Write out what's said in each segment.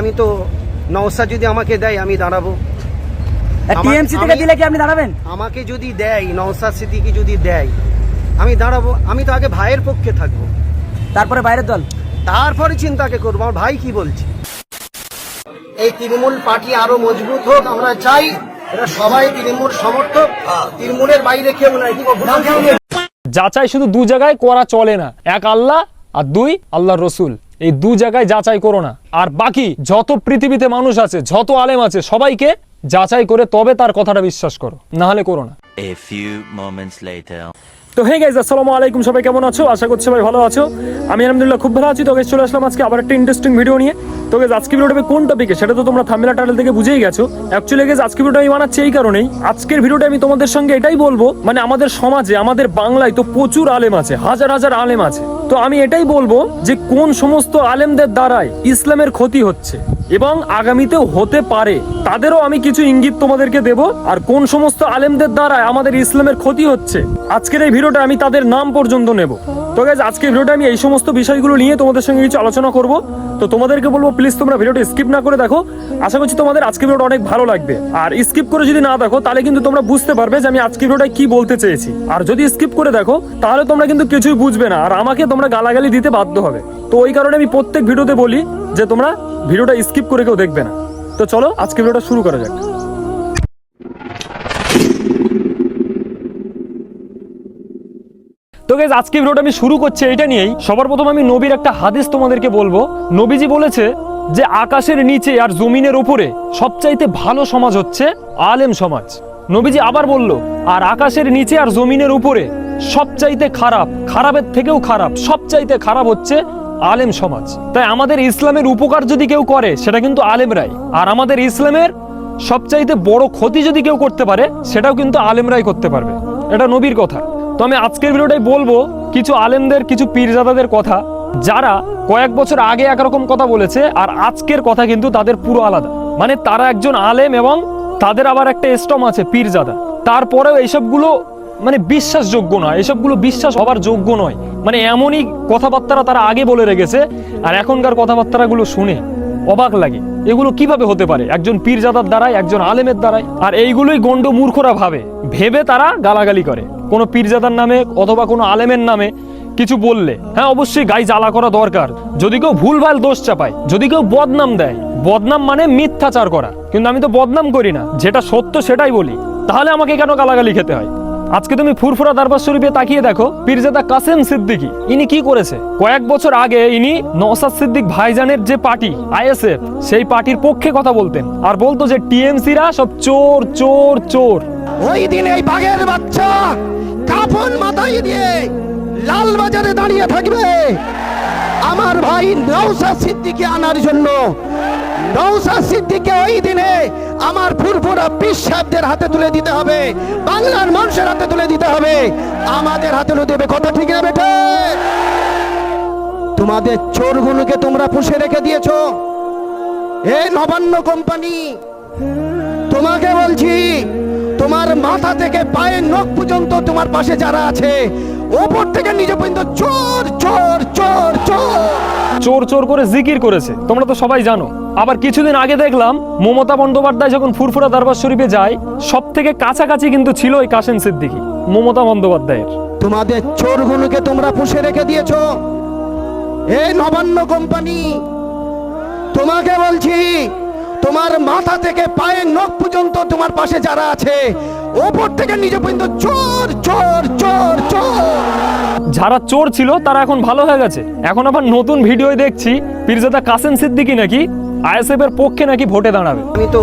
আমি তো নওসা যদি আমাকে দেয় আমি দাঁড়াবো। টিএমসি থেকে দিলে কি আপনি দাঁড়াবেন? আমাকে যদি দেয় নওসা সিদ্দিকি যদি দেয় আমি দাঁড়াবো। আমি তো আগে ভাইয়ের পক্ষে থাকব। তারপরে বাইরের দল? তারপরে চিন্তাকে করব। আমার ভাই কি বলছে? এই তৃণমূল পার্টি আরও মজবুত হোক আমরা চাই এরা সবাই তৃণমূল সমর্থক। তৃণমূলের বাইরে কেউ নাই। কি? যাচাই শুধু দু জায়গায় করা চলে না। এক আল্লাহ আর দুই আল্লাহর রসুল। এই দু জায়গায় যাচাই করো না। আর বাকি যত পৃথিবীতে মানুষ আছে যত আলেম আছে সবাইকে যাচাই করে তবে তার কথাটা বিশ্বাস করো। না হলে করো না। A few moments later. তো হে গাইজ আসসালামু আলাইকুম সবাই কেমন আছো? আশা করছি সবাই ভালো আছো। আমি আলহামদুলিল্লাহ খুব ভালো আছি। তো চলে আসলাম আজকে আবার একটা ইন্টারেস্টিং ভিডিও নিয়ে। তো guys, আজকে ভিডিওটা কোন টপিকে সেটা তো তোমরা থামেলা টাইটেল থেকে বুঝেই গেছো। অ্যাকচুয়ালি গেজ আজকে ভিডিওটা আমি বানাচ্ছি এই কারণেই। আজকের ভিডিওটা আমি তোমাদের সঙ্গে এটাই বলব মানে আমাদের সমাজে আমাদের বাংলায় তো প্রচুর আলেম আছে হাজার হাজার আলেম আছে। তো আমি এটাই বলব যে কোন সমস্ত আলেমদের দ্বারাই ইসলামের ক্ষতি হচ্ছে এবং আগামীতেও হতে পারে, তাদেরও আমি কিছু ইঙ্গিত তোমাদেরকে দেব আর কোন সমস্ত আলেমদের দ্বারা আমাদের ইসলামের ক্ষতি হচ্ছে। আজকের এই ভিডিওটা আমি তাদের নাম পর্যন্ত নেব। তো গাইজ আজকের ভিডিওটা আমি এই সমস্ত বিষয়গুলো নিয়ে তোমাদের সঙ্গে কিছু আলোচনা করব। তো তোমাদেরকে বলব প্লিজ তোমরা ভিডিওটা স্কিপ না করে দেখো। আশা করছি তোমাদের আজকের ভিডিওটা অনেক ভালো লাগবে। আর স্কিপ করে যদি না দেখো, তাহলে কিন্তু তোমরা বুঝতে পারবে যে আমি আজকের ভিডিওটা কি বলতে চেয়েছি। আর যদি স্কিপ করে দেখো, তাহলে তোমরা কিন্তু কিছুই বুঝবে না। আর আমাকে তোমরা গালাগালি দিতে বাধ্য হবে। তো ওই কারণে আমি প্রত্যেক ভিডিওতে বলি যে তোমরা ভিডিওটা স্কিপ করে কেউ দেখবে না। তো চলো আজকে ভিডিওটা শুরু করা যাক। তো গাইজ আজকে ভিডিওটা আমি শুরু করছি এটা নিয়েই। সবার প্রথম আমি নবীর একটা হাদিস তোমাদেরকে বলব। নবীজি বলেছে যে, আকাশের নিচে আর জমিনের উপরে সবচাইতে ভালো সমাজ হচ্ছে আলেম সমাজ। নবীজি আবার বলল, আর আকাশের নিচে আর জমিনের উপরে সবচাইতে খারাপ, খারাপের থেকেও খারাপ, সবচাইতে খারাপ হচ্ছে আলেম সমাজ। তাই আমাদের ইসলামের উপকার যদি কেউ করে, সেটা কিন্তু আলেমরাই। আর আমাদের ইসলামের সবচাইতে বড় ক্ষতি যদি কেউ করতে পারে, সেটাও কিন্তু আলেমরাই করতে পারবে। এটা নবীর কথা। তো আমি আজকের ভিডিওটাই বলব কিছু আলেমদের, কিছু পীরজাদাদের কথা, যারা কয়েক বছর আগে একরকম কথা বলেছে আর আজকের কথা কিন্তু তাদের পুরো আলাদা। মানে তারা একজন আলেম এবং তাদের আবার একটা স্টম আছে পীরজাদা। তারপরেও এইসবগুলো মানে বিশ্বাসযোগ্য নয় এসবগুলো বিশ্বাস হবার যোগ্য নয়। মানে এমনই কথাবার্তারা তারা আগে বলে রেখেছে আর এখনকার কথাবার্তাগুলো শুনে অবাক লাগে। এগুলো কীভাবে হতে পারে? একজন পীরজাদার দ্বারাই, একজন আলেমের দ্বারাই। আর এইগুলোই গন্ড মূর্খরা ভাবে। ভেবে তারা গালাগালি করে। কোনো পীরজাদার নামে অথবা কোনো আলেমের নামে কিছু বললে হ্যাঁ অবশ্যই গাই জ্বালা করা দরকার। যদি কেউ ভুলভাল দোষ চাপায়, যদি কেউ বদনাম দেয়, বদনাম মানে মিথ্যাচার করা। কিন্তু আমি তো বদনাম করি না, যেটা সত্য সেটাই বলি। তাহলে আমাকে কেন গালাগালি খেতে হয়? আজকে তুমি ফুরফুরা দরবার শরীফে তাকিয়ে দেখো, পীরজাদা কাসেম সিদ্দিকী, ইনি কি করেছে? কয়েক বছর আগে ইনি নওসাদ সিদ্দিক ভাইজানের যে পার্টি, আইএসএফ, সেই পার্টির পক্ষে কথা বলতেন। আর বলতো যে টিএমসিরা সব চোর চোর চোর। ওই দিন এই বাঘের বাচ্চা কাফন মাথায় দিয়ে লাল বাজারে দাঁড়িয়ে থাকবে। আমার ভাই নৌসা সিদ্দিকে আনার জন্য। নৌসা সিদ্দিকে ওই দিনে আমার ফুরফুরা পিসাবদের হাতে তুলে দিতে হবে। বাংলার মানুষের হাতে তুলে দিতে হবে। আমাদের হাতে দেবে। কথা ঠিক না বেটে তোমাদের চোরগুলোকে তোমরা পুষে রেখে দিয়েছ। এই নবান্ন কোম্পানি, তোমাকে বলছি তোমার মাথা থেকে পায়ের নখ পর্যন্ত তোমার পাশে যারা আছে ওপর থেকে নিজে পর্যন্ত চোর চোর চোর চোর। চোর চোর করে জিকির করেছে। তোমরা তো সবাই জানো। আবার কিছুদিন আগে দেখলাম মমতা বন্দ্যোপাধ্যায় যখন ফুরফুরা দরবার শরীফে যায় সব থেকে কাছাকাছি কিন্তু ছিল ওই কাশেম সিদ্দিকী মমতা বন্দ্যোপাধ্যায়ের। তোমাদের চোরগুলোকে তোমরা পুষে রেখে দিয়েছ। এই নবান্ন কোম্পানি তোমাকে বলছি তোমার মাথা থেকে পায়ের নখ পর্যন্ত তোমার পাশে যারা আছে ওপর থেকে নিজে পর্যন্ত চোর চোর চোর চোর। যারা চোর ছিল তারা এখন ভালো হয়ে গেছে। এখন আবার নতুন ভিডিও দেখছি পীরজাদা কাসেম সিদ্দিকী নাকি? আইএসএফ এর পক্ষে নাকি ভোটে দাঁড়াবে? আমি তো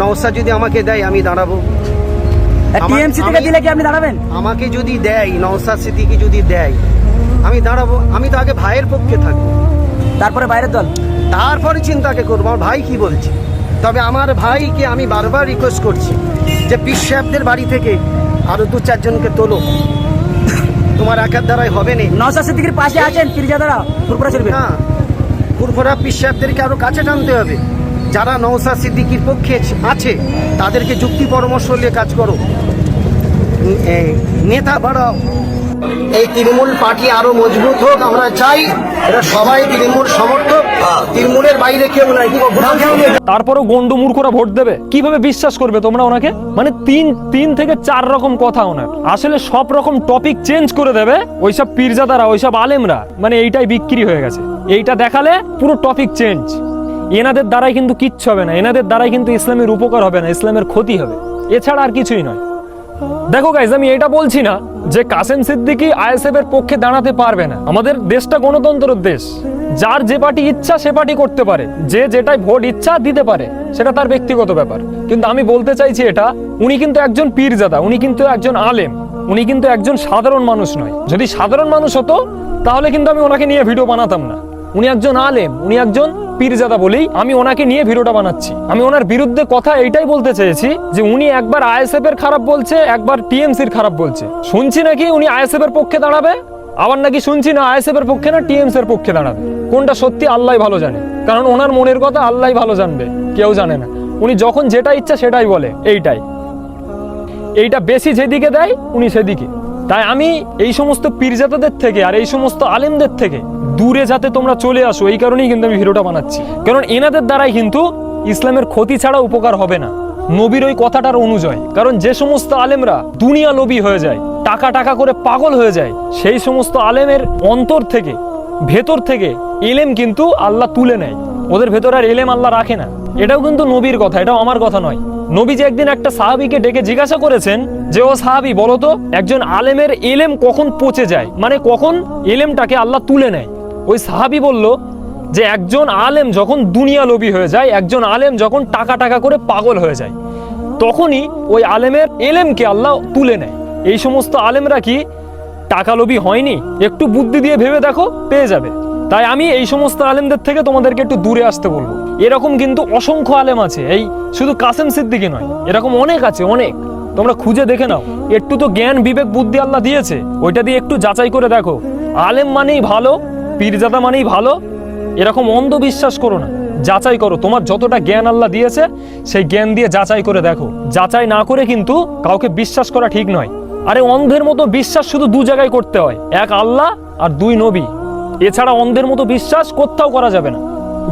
নওসা যদি আমাকে দেয় আমি দাঁড়াবো। টিএমসি থেকে দিলে কি আপনি দাঁড়াবেন? আমাকে যদি দেয় নওসা সিদ্দিকি যদি দেয় আমি দাঁড়াবো। আমি তো আগে ভাইয়ের পক্ষে থাকব। তারপরে বাইরের দল? তারপরে চিন্তাকে করব। আমার ভাই কি বলছে? তবে আমার ভাইকে আমি বারবার রিকোয়েস্ট করছি যে পীর সাহেবদের বাড়ি থেকে আরও দু চারজনকে তোলো। তোমার একার দ্বারাই হবে না। নওশাদ সিদ্দিকির পাশে আছেন পীরজাদারা না পুরপুরা পীর সাহেবদেরকে আরও কাছে টানতে হবে। যারা নওসা সিদ্দিকির পক্ষে আছে তাদেরকে যুক্তি পরামর্শ নিয়ে কাজ করো। নেতা বাড়াও। এই তৃণমূল পার্টি আরও মজবুত হোক, আমরা চাই এটা সবাই তৃণমূল সমর্থক। তৃণমূলের তারপরও গন্ড মূর্খরা ভোট দেবে? কীভাবে বিশ্বাস করবে তোমরা ওনাকে? মানে তিন তিন থেকে চার রকম কথা ওনার। আসলে সব রকম টপিক চেঞ্জ করে দেবে ওইসব পীরজাদারা, ওইসব আলেমরা। মানে এইটাই বিক্রি হয়ে গেছে। এইটা দেখালে পুরো টপিক চেঞ্জ এনাদের দ্বারাই কিন্তু কিচ্ছু হবে না। এনাদের দ্বারাই কিন্তু ইসলামের উপকার হবে না, ইসলামের ক্ষতি হবে। এছাড়া আর কিছুই নয়। দেখো গাইজ আমি এটা বলছি না যে কাসেম সিদ্দিকী আইএসএফ এর পক্ষে দাঁড়াতে পারবে না। আমাদের দেশটা গণতন্ত্রের দেশ। যার যে পার্টি ইচ্ছা, সে পার্টি করতে পারে। যে যেটাই ভোট ইচ্ছা দিতে পারে, সেটা তার ব্যক্তিগত ব্যাপার। কিন্তু আমি বলতে চাইছি এটা, উনি কিন্তু একজন পীরজাদা, উনি কিন্তু একজন আলেম, উনি কিন্তু একজন সাধারণ মানুষ নয়। যদি সাধারণ মানুষ হতো, তাহলে কিন্তু আমি ওনাকে নিয়ে ভিডিও বানাতাম না। উনি একজন আলেম, উনি একজন পীরজাদা বলেই আমি ওনাকে নিয়ে ভিডিওটা বানাচ্ছি। আমি ওনার বিরুদ্ধে কথা এইটাই বলতে চেয়েছি যে উনি একবার আইএসএফ এর খারাপ বলছে, একবার টিএমসির খারাপ বলছে। শুনছি নাকি উনি আইএসএফ এর পক্ষে দাঁড়াবে? আবার নাকি শুনছি না আইএসএফ এর পক্ষে না টিএমসি এর পক্ষে দাঁড়াবে? কোনটা সত্যি আল্লাহ ভালো জানে। কারণ ওনার মনের কথা আল্লাহ ভালো জানবে, কেউ জানে না। উনি যখন যেটা ইচ্ছা সেটাই বলে, এইটাই। এইটা বেশি যেদিকে দেয়, উনি সেদিকে। তাই আমি এই সমস্ত পীরজাতাদের থেকে আর এই সমস্ত আলেমদের থেকে দূরে যাতে তোমরা চলে আসো, এই কারণেই কিন্তু আমি ভিডিওটা বানাচ্ছি। কারণ এনাদের দ্বারাই কিন্তু ইসলামের ক্ষতি ছাড়া উপকার হবে না। নবীর ওই কথাটার অনুযায়ী। কারণ যে সমস্ত আলেমরা দুনিয়া লোভী হয়ে যায়, টাকা টাকা করে পাগল হয়ে যায়, সেই সমস্ত আলেমের অন্তর থেকে, ভেতর থেকে এলেম কিন্তু আল্লাহ তুলে নেয়। ওদের ভেতর আর এলেম আল্লাহ রাখে না। এটাও কিন্তু নবীর কথা, এটাও আমার কথা নয়। নবী যে একদিন একটা সাহাবিকে ডেকে জিজ্ঞাসা করেছেন যে, ও সাহাবি বলতো একজন আলেমের এলেম কখন পচে যায়? মানে কখন এলেমটাকে আল্লাহ তুলে নেয়। ওই সাহাবি বলল যে একজন আলেম যখন দুনিয়া লোভী হয়ে যায়, একজন আলেম যখন টাকা টাকা করে পাগল হয়ে যায়, তখনই ওই আলেমের এলেমকে আল্লাহ তুলে নেয়। এই সমস্ত আলেমরা কি টাকা লোভী হয়নি? একটু বুদ্ধি দিয়ে ভেবে দেখো, পেয়ে যাবে। তাই আমি এই সমস্ত আলেমদের থেকে তোমাদেরকে একটু দূরে আসতে বলব। এরকম কিন্তু অসংখ্য আলেম আছে। এই শুধু কাসেম সিদ্দিকি নয়, এরকম অনেক আছে, অনেক। তোমরা খুঁজে দেখে নাও। একটু তো জ্ঞান, বিবেক, বুদ্ধি আল্লাহ দিয়েছে। ওইটা দিয়ে একটু যাচাই করে দেখো। আলেম মানেই ভালো পীরজাদা মানেই ভালো? এরকম অন্ধবিশ্বাস করো না। যাচাই করো, তোমার যতটা জ্ঞান আল্লাহ দিয়েছে, সেই জ্ঞান দিয়ে যাচাই করে দেখো। যাচাই না করে কিন্তু কাউকে বিশ্বাস করা ঠিক নয়। আরে অন্ধের মতো বিশ্বাস শুধু দু জায়গায় করতে হয়, এক আল্লাহ আর দুই নবী। এছাড়া অন্ধের মতো বিশ্বাস কোথাও করা যাবে না।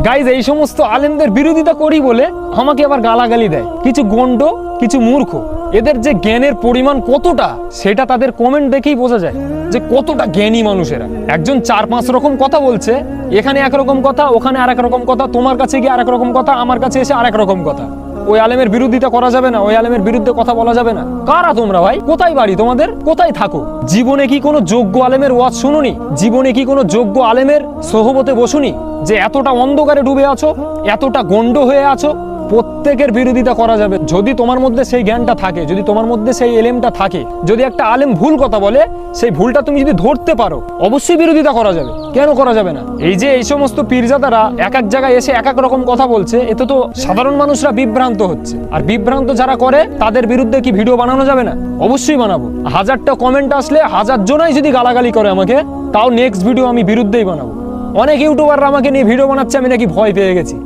গাইজ এই সমস্ত আলেমদের বিরোধিতা করি বলে আমাকে আবার গালাগালি দেয়। কিছু গন্ড কিছু মূর্খ। এদের যে জ্ঞানের পরিমাণ কতটা, সেটা তাদের কমেন্ট দেখেই বোঝা যায় যে কতটা জ্ঞানী মানুষেরা। একজন চার পাঁচ রকম কথা বলছে, এখানে একরকম কথা, ওখানে আরেক রকম কথা, তোমার কাছে গিয়ে আরেক রকম কথা, আমার কাছে এসে আরেক রকম কথা। ওই আলেমের বিরোধিতা করা যাবে না, ওই আলেমের বিরুদ্ধে কথা বলা যাবে না। কারা তোমরা ভাই? কোথায় বাড়ি তোমাদের? কোথায় থাকো? জীবনে কি কোনো যোগ্য আলেমের ওয়াজ শুনুনি? জীবনে কি কোনো যোগ্য আলেমের সহবতে বসুনি? যে এতটা অন্ধকারে ডুবে আছো, এতটা গন্ড হয়ে আছো? প্রত্যেকের বিরোধিতা করা যাবে। যদি তোমার মধ্যে সেই জ্ঞানটা থাকে, যদি তোমার মধ্যে সেই এলেমটা থাকে, যদি একটা আলেম ভুল কথা বলে, সেই ভুলটা তুমি যদি ধরতে পারো, অবশ্যই বিরোধিতা করা যাবে। কেন করা যাবে না? এই যে এই সমস্ত পীরজাদারা এক এক জায়গায় এসে এক এক রকম কথা বলছে, এতে তো সাধারণ মানুষরা বিভ্রান্ত হচ্ছে। আর বিভ্রান্ত যারা করে, তাদের বিরুদ্ধে কি ভিডিও বানানো যাবে না? অবশ্যই বানাবো। হাজারটা কমেন্ট আসলে হাজার জনাই যদি গালাগালি করে আমাকে, তাও নেক্সট ভিডিও আমি বিরুদ্ধেই বানাবো। অনেক ইউটিউবাররা আমাকে নিয়ে ভিডিও বানাচ্ছে, আমি নাকি ভয় পেয়ে গেছি।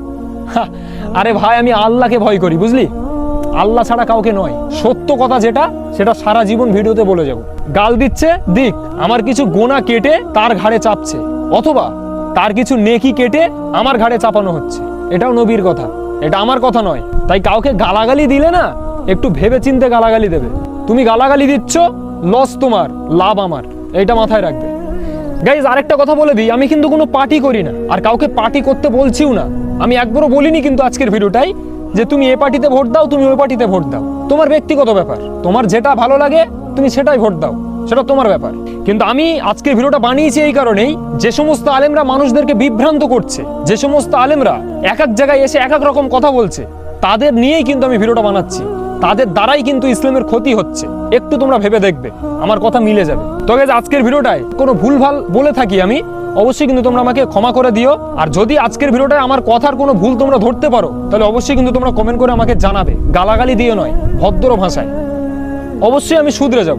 আরে ভাই, আমি আল্লাহকে ভয় করি, বুঝলি? আল্লাহ ছাড়া কাউকে নয়। সত্য কথা যেটা, সেটা সারা জীবন ভিডিওতে বলে যাব। গাল দিচ্ছে, দিক, আমার কিছু গোনা কেটে তার ঘাড়ে চাপছে। অথবা তার কিছু নেকি কেটে আমার ঘাড়ে চাপানো হচ্ছে। এটাও নবীর কথা। এটা আমার কথা নয়। তাই কাউকে গালাগালি দিলে না, একটু ভেবে চিনতে গালাগালি দেবে। তুমি গালাগালি দিচ্ছ লস তোমার, লাভ আমার। এটা মাথায় রাখবে। গাইজ আরেকটা কথা বলে দিই, আমি কিন্তু কোনো পার্টি করি না, আর কাউকে পার্টি করতে বলছিও না। আমি একবারও বলিনি কিন্তু আজকের ভিডিওটাই, যে তুমি এ পার্টিতে ভোট দাও, তুমি ওই পার্টিতে ভোট দাও। তোমার ব্যক্তিগত ব্যাপার, তোমার যেটা ভালো লাগে, তুমি সেটাই ভোট দাও, সেটা তোমার ব্যাপার। কিন্তু আমি আজকের ভিডিওটা বানিয়েছি এই কারণেই, যে সমস্ত আলেমরা মানুষদেরকে বিভ্রান্ত করছে, যে সমস্ত আলেমরা এক এক জায়গায় এসে এক এক রকম কথা বলছে, তাদের নিয়েই কিন্তু আমি ভিডিওটা বানাচ্ছি। তাদের দ্বারাই কিন্তু ইসলামের ক্ষতি হচ্ছে। একটু তোমরা ভেবে দেখবে, আমার কথা মিলে যাবে। তবে আজকের ভিডিওটায় কোনো ভুলভাল বলে থাকি আমি, অবশ্যই কিন্তু তোমরা আমাকে ক্ষমা করে দিও। আর যদি আজকের ভিডিওটায় আমার কথার কোনো ভুল তোমরা ধরতে পারো, তাহলে অবশ্যই কিন্তু তোমরা কমেন্ট করে আমাকে জানাবে। গালাগালি দিয়ে নয়, ভদ্র ভাষায়। অবশ্যই আমি শুধরে যাব।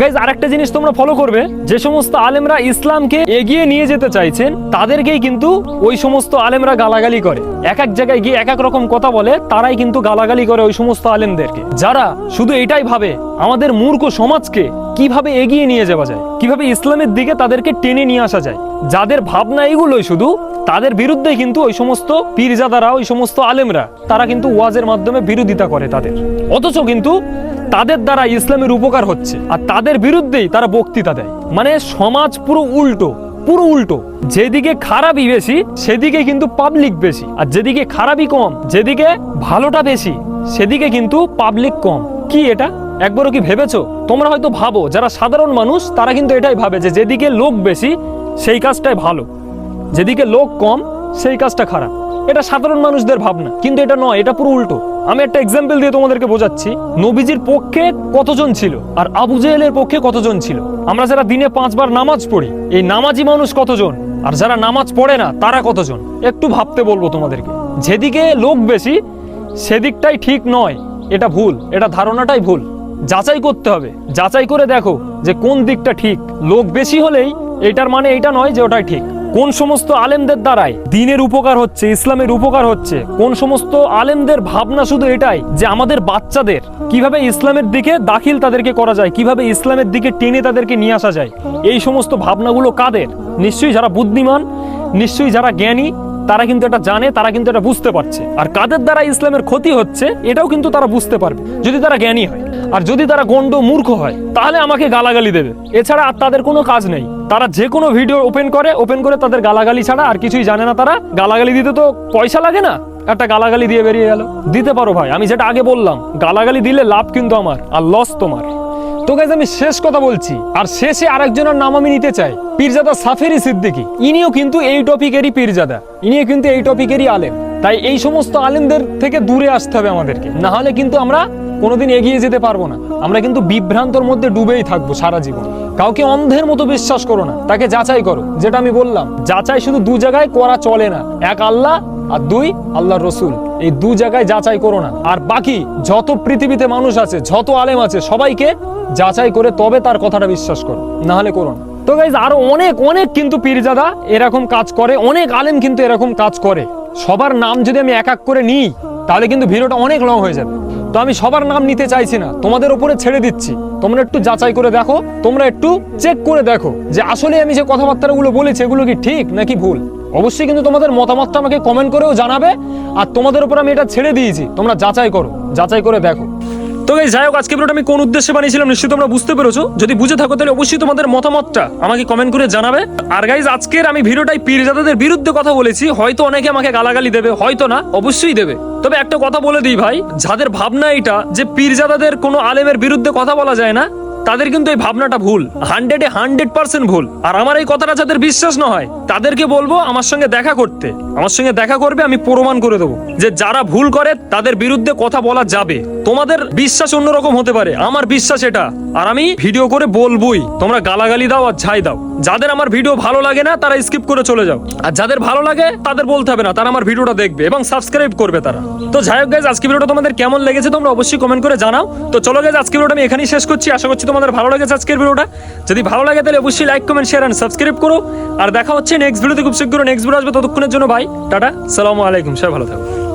গাইজ আরেকটা জিনিস তোমরা ফলো করবে, যে সমস্ত আলেমরা ইসলামকে এগিয়ে নিয়ে যেতে চাইছেন, তাদেরকেই কিন্তু ওই সমস্ত আলেমরা গালাগালি করে। এক এক জায়গায় গিয়ে এক এক রকম কথা বলে, তারাই কিন্তু গালাগালি করে ওই সমস্ত আলেমদেরকে। যারা শুধু এটাই ভাবে, আমাদের মূর্খ সমাজকে কীভাবে এগিয়ে নিয়ে যাওয়া যায়, কীভাবে ইসলামের দিকে তাদেরকে টেনে নিয়ে আসা যায় যাদের ভাবনা এগুলোই শুধু, তাদের বিরুদ্ধে কিন্তু ওই সমস্ত পীরজাদারা, ওই সমস্ত আলেমরা, তারা কিন্তু ওয়াজের মাধ্যমে বিরোধিতা করে তাদের। অথচ কিন্তু তাদের দ্বারা ইসলামের উপকার হচ্ছে, আর তাদের বিরুদ্ধেই তারা বক্তৃতা দেয়। মানে সমাজ পুরো উল্টো পুরো উল্টো। যেদিকে খারাপই বেশি, সেদিকে কিন্তু পাবলিক বেশি। আর যেদিকে খারাপই কম, যেদিকে ভালোটা বেশি, সেদিকে কিন্তু পাবলিক কম। কি এটা? একবারও কি ভেবেছো? তোমরা হয়তো ভাবো, যারা সাধারণ মানুষ, তারা কিন্তু এটাই ভাবে যে যেদিকে লোক বেশি সেই কাজটাই ভালো। যেদিকে লোক কম, সেই কাজটা খারাপ। এটা সাধারণ মানুষদের ভাবনা, কিন্তু এটা নয়, এটা পুরো উল্টো। আমি একটা এক্সাম্পল দিয়ে তোমাদেরকে বোঝাচ্ছি। নবীজির পক্ষে কতজন ছিল? আর আবু জেহেলের পক্ষে কতজন ছিল? আমরা যারা দিনে পাঁচবার নামাজ পড়ি, এই নামাজি মানুষ কতজন? আর যারা নামাজ পড়ে না, তারা কতজন? একটু ভাবতে বলব তোমাদেরকে। যেদিকে লোক বেশি, সেদিকটাই ঠিক নয়, এটা ভুল, এটা ধারণাটাই ভুল। যাচাই করতে হবে। যাচাই করে দেখো যে কোন দিকটা ঠিক। লোক বেশি হলেই এটার মানে এটা নয় যে ওটাই ঠিক। কোন সমস্ত আলেমদের দ্বারাই দিনের উপকার হচ্ছে, ইসলামের উপকার হচ্ছে, কোন সমস্ত আলেমদের ভাবনা শুধু এটাই যে আমাদের বাচ্চাদের কীভাবে ইসলামের দিকে দাখিল তাদেরকে করা যায়, কীভাবে ইসলামের দিকে টেনে তাদেরকে নিয়ে আসা যায়, এই সমস্ত ভাবনাগুলো কাদের? নিশ্চয়ই যারা বুদ্ধিমান, নিশ্চয়ই যারা জ্ঞানী, তারা কিন্তু এটা জানে, তারা কিন্তু এটা বুঝতে পারছে। আর কাদের দ্বারা ইসলামের ক্ষতি হচ্ছে, এটাও কিন্তু তারা বুঝতে পারবে, যদি তারা জ্ঞানী হয়। আর যদি তারা গণ্ড মূর্খ হয়, তাহলে আমাকে গালাগালি দেবে। এছাড়া আর তাদের কোনো কাজ নেই। তারা যে কোনো ভিডিও ওপেন করে ওপেন করে তাদের গালাগালি ছাড়া আর কিছুই জানে না তারা। গালাগালি দিতে তো পয়সা লাগে না? একটা গালাগালি দিয়ে বেরিয়ে গেল। দিতে পারো ভাই, আমি যেটা আগে বললাম, গালাগালি দিলে লাভ কিন্তু আমার আর লস তোমার। তো গাইজ আমি শেষ কথা বলছি। আর শেষে আরেকজনের নাম আমি নিতে চাই, পীরজাদা সাফেরি সিদ্দিকি। ইনিও কিন্তু এই টপিকেরই পীরজাদা। ইনিও কিন্তু এই টপিকেরই আলেম। তাই এই সমস্ত আলেমদের থেকে দূরে আসতে হবে আমাদেরকে। না হলে কিন্তু আমরা কোনোদিন এগিয়ে যেতে পারব না। আমরা কিন্তু বিভ্রান্তর মধ্যে ডুবেই থাকব সারা জীবন। কাউকে অন্ধের মতো বিশ্বাস করো না। তাকে যাচাই করো। যেটা আমি বললাম, যাচাই শুধু দু জায়গায় করা চলে না। এক আল্লাহ আর দুই আল্লাহ রসুল। এই দু জায়গায় যাচাই করো না। আর বাকি, যত পৃথিবীতে মানুষ আছে, যত আলেম আছে, সবাইকে যাচাই করে তবে তার কথাটা বিশ্বাস করো। না হলে করো না। তো গাইজ আরও অনেক অনেক কিন্তু পীরজাদা এরকম কাজ করে। অনেক আলেম কিন্তু এরকম কাজ করে। সবার নাম যদি আমি এক এক করে নিই, তাহলে কিন্তু ভিডিওটা অনেক লং হয়ে যাবে। তো আমি সবার নাম নিতে চাইছি না। তোমাদের উপরে ছেড়ে দিচ্ছি। তোমরা একটু যাচাই করে দেখো। তোমরা একটু চেক করে দেখো যে আসলে আমি যে কথাবার্তাগুলো বলেছি, এগুলো কি ঠিক নাকি ভুল? অবশ্যই কিন্তু তোমাদের মতামতটা আমাকে কমেন্ট করেও জানাবে। আর তোমাদের উপর আমি এটা ছেড়ে দিয়েছি। তোমরা যাচাই করো। যাচাই করে দেখো। তো এই যাই হোক, আজকে ভিডিওটা আমি কোন উদ্দেশ্যে বানিয়েছিলাম নিশ্চয়ই তোমরা বুঝতে পেরেছ। যদি বুঝে থাকো, তাহলে অবশ্যই তোমাদের মতামতটা আমাকে কমেন্ট করে জানাবে। আর গাইজ আজকের আমি ভিডিওটাই পীরজাদাদের বিরুদ্ধে কথা বলেছি, হয়তো অনেকে আমাকে গালাগালি দেবে, হয়তো না, অবশ্যই দেবে। তবে একটা কথা বলে দিই ভাই, যাদের ভাবনা এটা যে পীরজাদাদের কোনো আলেমের বিরুদ্ধে কথা বলা যায় না তাদের কিন্তু এই ভাবনাটা ভুল। হান্ড্রেডে হান্ড্রেড পার্সেন্ট ভুল। আর আমার এই কথাটা যাদের বিশ্বাস না হয়, তাদেরকে বলব আমার সঙ্গে দেখা করতে। আমার সঙ্গে দেখা করবে, আমি প্রমাণ করে দেবো যে যারা ভুল করে, তাদের বিরুদ্ধে কথা বলা যাবে। তোমাদের বিশ্বাস অন্যরকম হতে পারে। আমার বিশ্বাস এটা। আর আমি ভিডিও করে বলবোই, তোমরা গালাগালি দাও আর ছাই দাও। যাদের আমার ভিডিও ভালো লাগে না, তারা স্কিপ করে চলে যাও। আর যাদের ভালো লাগে, তাদের বলতে হবে না, তারা আমার ভিডিওটা দেখবে এবং সাবস্ক্রাইব করবে তারা। তো যাই হোক গাইজ আজকে ভিডিওটা তোমাদের কেমন লেগেছে তোমরা অবশ্যই কমেন্ট করে জানাও। তো চলো গাইজ আজকে ভিডিওটা আমি এখানেই শেষ করছি। আশা করছি তোমাদের ভালো লেগেছে আজকের ভিডিওটা। যদি ভালো লাগে তাহলে অবশ্যই like comment share and subscribe করো। আর দেখা হচ্ছে নেক্সট ভিডিওতে, খুব শীঘ্র নেক্সট ভিডিও আসবে। ততক্ষণের জন্য ভাই টাটা, সালামু আলাইকুম, সবাই ভালো থাকো।